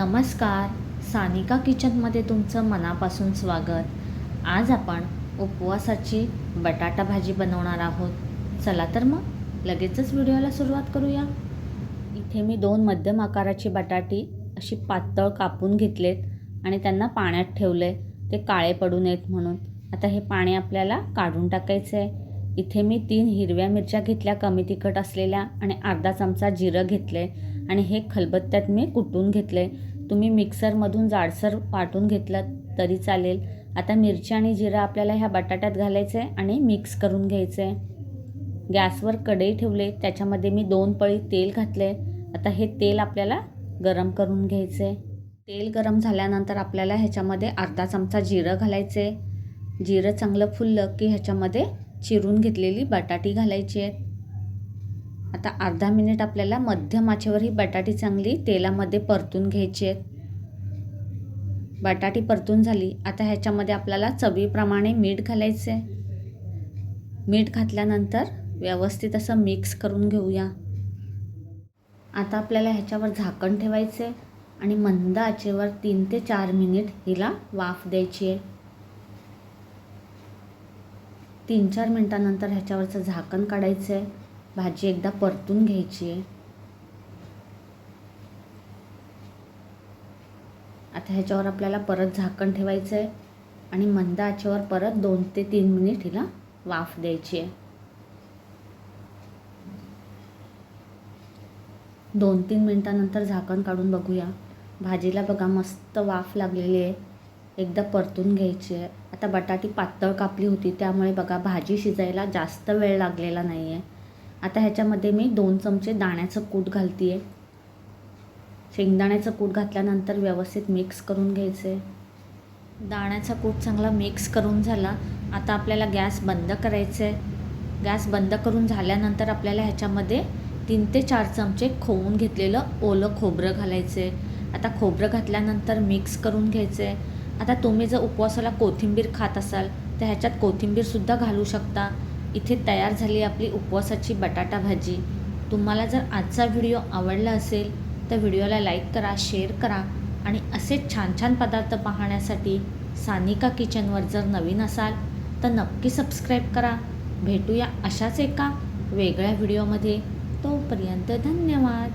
नमस्कार. सानिका किचनमध्ये तुमचं मनापासून स्वागत. आज आपण उपवासाची बटाटा भाजी बनवणार आहोत. चला तर मग लगेचच व्हिडिओला सुरुवात करूया. इथे मी दोन मध्यम आकाराची बटाटी अशी पातळ कापून घेतलेत आणि त्यांना पाण्यात ठेवले. ते काळे पडू नयेत म्हणून. आता हे पाणी आपल्याला काढून टाकायचं आहे इथे मी तीन हिरव्या मिरच्या घेतल्या कमी तिखट असलेल्या आणि अर्धा चमचा जिरं घेतले. आणि हे खलबत्त्यात मी कुटून घेतलं आहे तुम्ही मिक्सरमधून जाडसर वाटून घेतलं तरी चालेल. आता मिरची आणि जिरं आपल्याला ह्या बटाट्यात घालायचं आहे आणि मिक्स करून घ्यायचं आहे गॅसवर कढई ठेवले त्याच्यामध्ये मी दोन पळी तेल घातले आता हे तेल आपल्याला गरम करून घ्यायचं आहे तेल गरम झाल्यानंतर आपल्याला ह्याच्यामध्ये अर्धा चमचा जिरं घालायचं आहे जिरं चांगलं फुललं की ह्याच्यामध्ये चिरून घेतलेली बटाटी घालायची आहेत. आता अर्धा मिनिट आपल्याला मध्यम आचेवर ही बटाटी चांगली तेलामध्ये परतून घ्यायची आहेत बटाटी परतून झाली. आता ह्याच्यामध्ये आपल्याला चवीप्रमाणे मीठ घालायचं आहे मीठ घातल्यानंतर व्यवस्थित असं मिक्स करून घेऊया. आता आपल्याला ह्याच्यावर झाकण ठेवायचं आहे आणि मंद आचेवर तीन ते चार मिनिट हिला वाफ द्यायची आहे. तीन चार मिनटानंतर ह्याच्यावरचं झाकण काढायचं आहे भाजी एकदा परतून घ्यायची. आहे आता ह्याच्यावर आपल्याला परत झाकण ठेवायचं आहे आणि मंद आचेवर परत दोन ते तीन मिनिट हिला वाफ द्यायची आहे. दोन तीन मिनटानंतर झाकण काढून बघूया. भाजीला बघा मस्त वाफ लागलेली आहे. एकदा परतून घ्यायची आहे. आता बटाटी पातळ कापली होती त्यामुळे बघा भाजी शिजायला जास्त वेळ लागलेला नाही आहे आता ह्याच्यामध्ये मी दोन चमचे दाण्याचं कूट घालते आहे शेंगदाण्याचं कूट घातल्यानंतर व्यवस्थित मिक्स करून घ्यायचं आहे दाण्याचा कूट चांगला मिक्स करून झाला. आता आपल्याला गॅस बंद करायचं आहे गॅस बंद करून झाल्यानंतर आपल्याला ह्याच्यामध्ये तीन ते चार चमचे खोवून घेतलेलं ओलं खोबरं घालायचं आहे आता खोबरं घातल्यानंतर मिक्स करून घ्यायचं आहे आता तुम्ही जर उपवासाला कोथिंबीर खात असाल तर ह्याच्यात कोथिंबीरसुद्धा घालू शकता. इथे तयार झाली आपली उपवासाची बटाटा भाजी. तुम्हाला जर आजचा व्हिडिओ आवडला असेल तर व्हिडिओला लाईक करा शेअर करा आणि असेच छान छान पदार्थ पाहण्यासाठी सानिका किचनवर जर नवीन असाल तर नक्की सबस्क्राईब करा. भेटूया अशाच एका वेगळ्या व्हिडिओमध्ये. तोपर्यंत धन्यवाद.